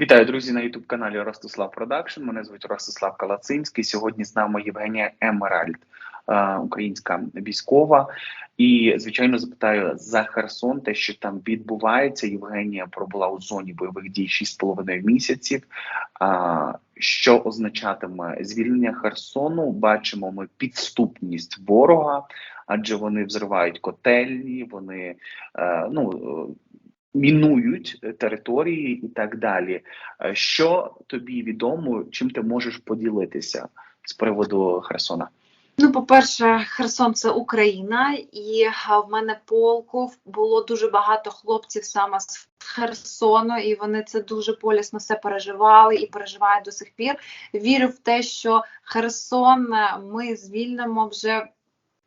Вітаю, друзі, на youtube каналі Ростислав Продакшн. Мене звуть Ростислав Калацинський. Сьогодні з нами Євгенія Емеральд, е, українська військова. І звичайно запитаю за Херсон, те, що там відбувається. Євгенія пробула у зоні бойових дій 6,5 місяців. Що означатиме звільнення Херсону? Бачимо ми підступність ворога, адже вони взривають котельні, вони е, ну. Мінують території і так далі. Е, Що тобі відомо, чим ти можеш поділитися з приводу Херсона? Ну, по-перше, Херсон це Україна, і в мене полку було дуже багато хлопців саме з Херсону, і вони це дуже болісно все переживали і переживають до сих пір. Вірю в те, що Херсон е, ми звільнимо вже.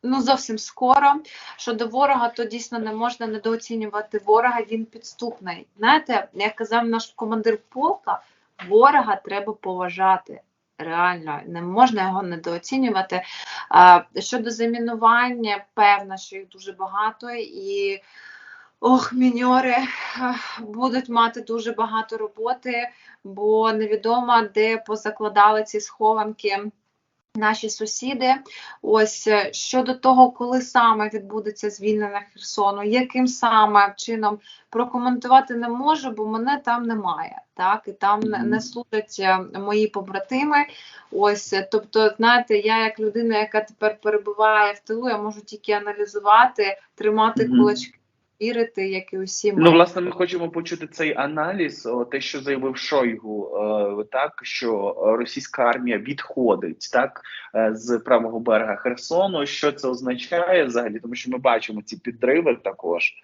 Ну, зовсім скоро. Щодо ворога, то дійсно не можна недооцінювати ворога, він підступний. Знаєте, як казав наш командир полка, ворога треба поважати. Реально, не можна його недооцінювати. Щодо замінування, певно, що їх дуже багато, і ох, міньори будуть мати дуже багато роботи, бо невідомо, де позакладали ці схованки. Наші сусіди, ось е, щодо того, коли саме відбудеться звільнення Херсону, яким саме чином прокоментувати не можу, бо мене там немає. Так і там не, не служать е, мої побратими. Ось, е, тобто, знаєте, я як людина, яка тепер перебуває в тилу, я можу тільки аналізувати, тримати кулачки, вірити, як і усі ми. Ну, власне, ми хочемо почути цей аналіз, о, те, що заявив Шойгу, е, так що російська армія відходить так е, з правого берега Херсону. Що це означає взагалі? Тому що ми бачимо ці підриви також.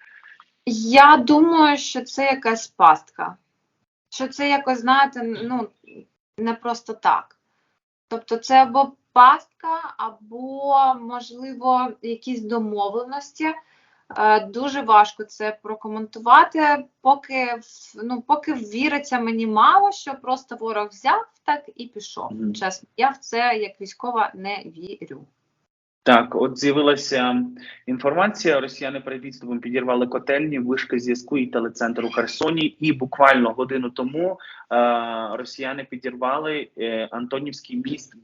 Я думаю, що це якась пастка. Що це якось, знаєте, ну, не просто так. Тобто, це або пастка, або, можливо, якісь домовленості. Е, Дуже важко це прокоментувати, поки, ну, поки віриться мені мало, що просто ворог взяв так і пішов. Мгм. Чесно, я в це як військова не вірю. Так, от з'явилася інформація. Росіяни перед відступом підірвали котельні, вишки зв'язку і телецентр у Херсоні. І буквально годину тому е, росіяни підірвали е, Антонівський міст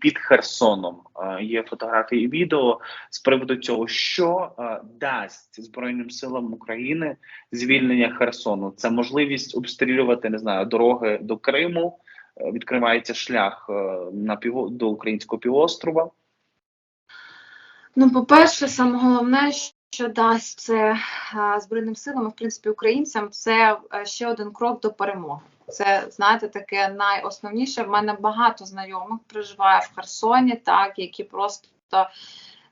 під Херсоном. Е, є фотографії і відео з приводу цього, що е, дасть Збройним силам України звільнення Херсону. Це можливість обстрілювати не знаю дороги до Криму. е, Відкривається шлях на піво до українського півострова. Ну, по-перше, саме головне, що дасть це е, Збройним силам, і, в принципі, українцям, це е, ще один крок до перемоги. Це, знаєте, таке найосновніше. В мене багато знайомих проживає в Херсоні, так, які просто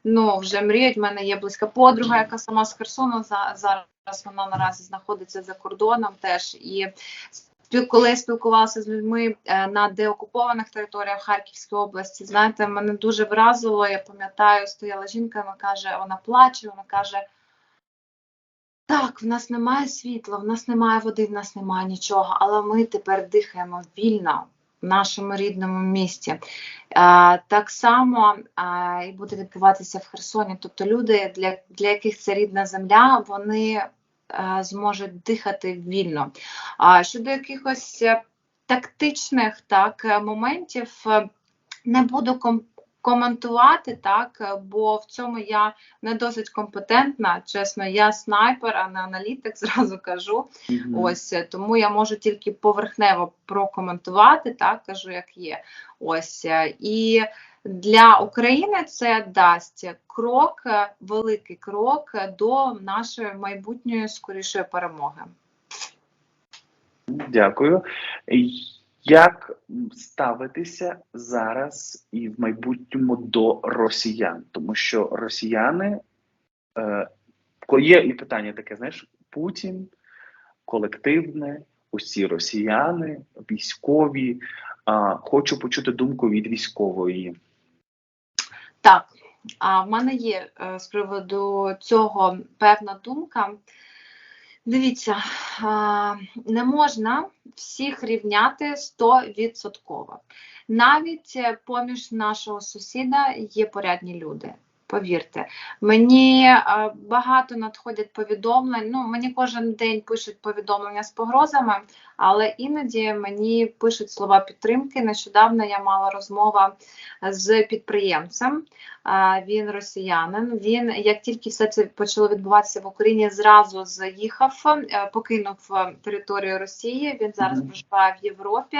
ну, вже мріють. У мене є близька подруга, яка сама з Херсону за- зараз вона наразі знаходиться за кордоном теж. І коли я спілкувалася з людьми е, на деокупованих територіях Харківської області, знаєте, мене дуже вразило. Я пам'ятаю, стояла жінка, вона каже, вона плаче, вона каже. Так, в нас немає світла, в нас немає води, в нас немає нічого, але ми тепер дихаємо вільно в нашому рідному місті. Е, так само е, і буде відбуватися в Херсоні. Тобто люди, для, для яких це рідна земля, вони е, зможуть дихати вільно. А щодо якихось е, тактичних так, е, моментів, не буду ком- коментувати, так, е, бо в цьому я не досить компетентна. Чесно, я снайпер, а не аналітик, зразу кажу. Мгм. Ось е, тому я можу тільки поверхнево прокоментувати, так кажу, як є. Ось е, і для України це дасть крок, великий крок до нашої майбутньої скорішої перемоги. Дякую. Як ставитися зараз і в майбутньому до росіян? Тому що росіяни е, є і питання таке: знаєш, Путін, колективне, усі росіяни, військові. А, хочу почути думку від військової. Так, а в мене є е, з приводу цього певна думка. Дивіться, не можна всіх рівняти 100%. Навіть е, поміж нашого сусіда є порядні люди. Повірте, мені е, багато надходять повідомлень. Ну, мені кожен день пишуть повідомлення з погрозами, але іноді мені пишуть слова підтримки. Нещодавно я мала розмову з підприємцем. Він росіянин. Він, як тільки все це почало відбуватися в Україні, зразу заїхав, е, покинув е, територію Росії. Він зараз проживає в Європі.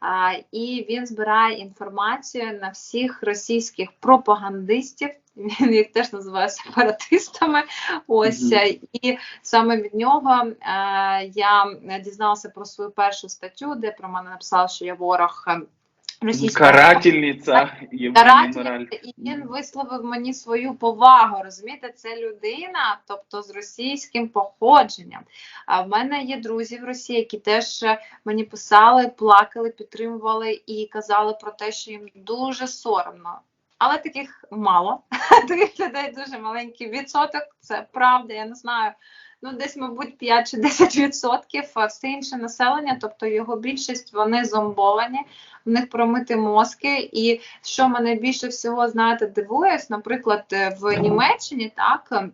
А, і він збирає інформацію на всіх російських пропагандистів. Він їх теж називає сепаратистами. Ось Мгм. е, і саме від нього е, я дізналася про свою першу статтю, де про мене написав, що я ворог е, Карательниця Євгенія Карательниця, і він висловив мені свою повагу. Розумієте, це людина, тобто з російським походженням. А в мене є друзі в Росії, які теж е, мені писали, плакали, підтримували і казали про те, що їм дуже соромно. Але таких мало. Таких людей дуже маленький відсоток. Це правда, я не знаю. Ну, десь, мабуть, 5 чи 10 відсотків, а все інше населення, тобто його більшість, вони зомбовані, в них промити мозки. І що мене більше всього, знаєте, дивує, наприклад, е, в Німеччині, так. е,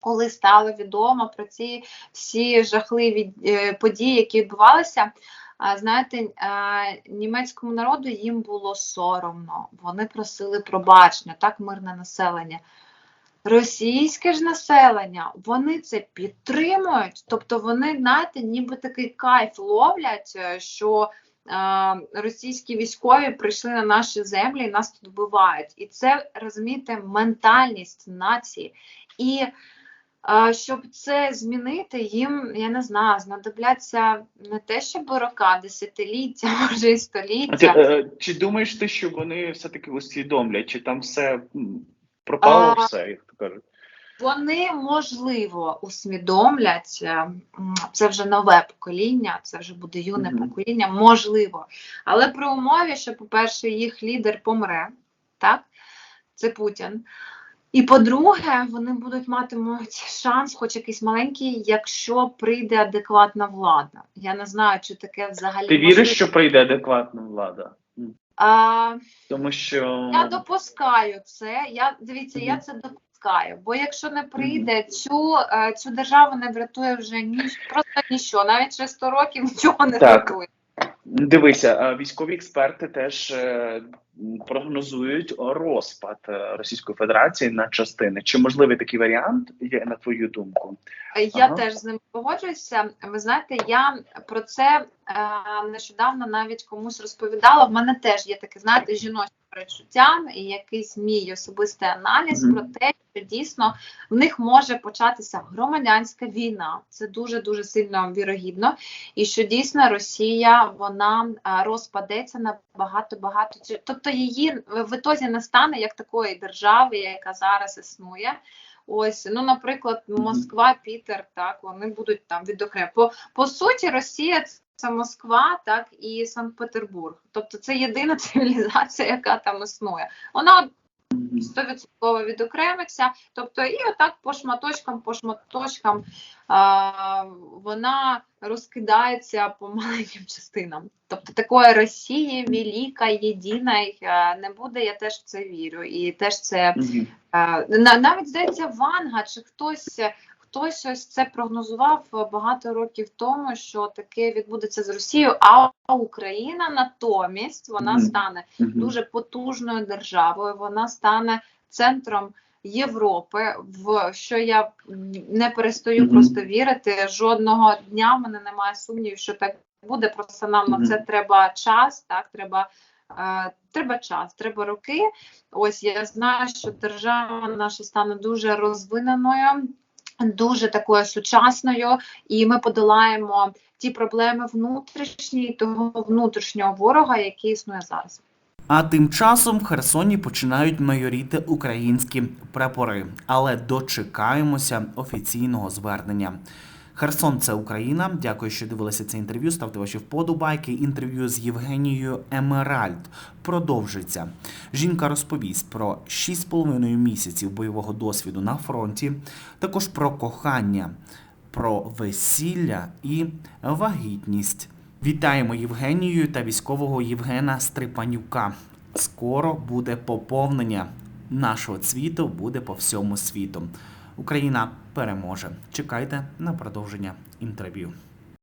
Коли стало відомо про ці всі жахливі е, події, які відбувалися, а, знаєте, німецькому народу їм було соромно. Вони просили пробачення, так, мирне населення. Російське ж населення, вони це підтримують, тобто вони, знаєте, ніби такий кайф ловлять, е, що російські військові прийшли на наші землі і нас тут вбивають. І це, розумієте, ментальність нації. І щоб це змінити, їм, я не знаю, знадобляться не те, що рока, десятиліття, може і ти, століття. е, чи думаєш ти, що вони все-таки усвідомлять, чи там все пропало А, все, як то кажуть? Вони можливо усвідомлять, е, це вже нове покоління, це вже буде юне Мгм. покоління, можливо. Але при умові, що, по-перше, їх лідер помре, так? Це Путін. І по-друге, вони будуть матимуть шанс, хоч якийсь маленький, якщо прийде адекватна влада. Я не знаю, чи таке взагалі Ти можливо. віриш, що прийде адекватна влада? А, Тому що Я допускаю це. Я дивіться, я це допускаю. Бо якщо не прийде, цю, е, цю державу не врятує вже ні просто ніщо. Навіть через 100 років нічого не Так. врятує. Дивися, військові експерти теж е, прогнозують розпад е, Російської Федерації на частини. Чи можливий такий варіант є на твою думку? Е, Я Ага. теж з ним погоджуюся. Ви знаєте, я про це е, нещодавно навіть комусь розповідала. В мене теж є таке, знаєте, жіноче перечуття і якийсь мій особистий аналіз Мгм. про те, дійсно в них може початися громадянська війна. Це дуже дуже сильно вірогідно. І що дійсно Росія вона е, розпадеться на багато багато. Тобто її в ітозі не стане як такої держави, яка зараз існує. Ось, ну, наприклад, Москва, Пітер, так, вони будуть там відокремо. По, по суті, Росія це Москва, так, і Санкт-Петербург. Тобто це єдина цивілізація, яка там існує. Вона. 100% відокремиться. Тобто, і отак по шматочкам, по шматочкам а, вона розкидається по маленьким частинам. Тобто такої Росії велика, єдиної е, не буде. Я теж в це вірю. І теж це Мгм. Е, на- Навіть здається, Ванга чи хтось, хтось ось це прогнозував багато років тому, що таке відбудеться з Росією, а Україна натомість вона стане дуже потужною державою. Вона стане центром Європи, в що я не перестаю Мгм. просто вірити. Жодного дня в мене немає сумнівів, що так буде. Просто нам на Мгм. це треба час, так треба. е, Треба час, треба роки. Ось я знаю, що держава наша стане дуже розвиненою, дуже такою сучасною, і ми подолаємо ті проблеми внутрішні, того внутрішнього ворога, який існує зараз. А тим часом в Херсоні починають майоріти українські прапори, але дочекаємося офіційного звернення. Херсон це Україна. Дякую, що дивилися це інтерв'ю. Ставте ваші вподобайки. Інтерв'ю з Євгенією Емеральд продовжиться. Жінка розповість про 6,5 місяців бойового досвіду на фронті, також про кохання, про весілля і вагітність. Вітаємо Євгенію та військового Євгена Стрипанюка. Скоро буде поповнення. нашого цвіту буде по всьому світу. Україна переможе. Чекайте на продовження інтерв'ю.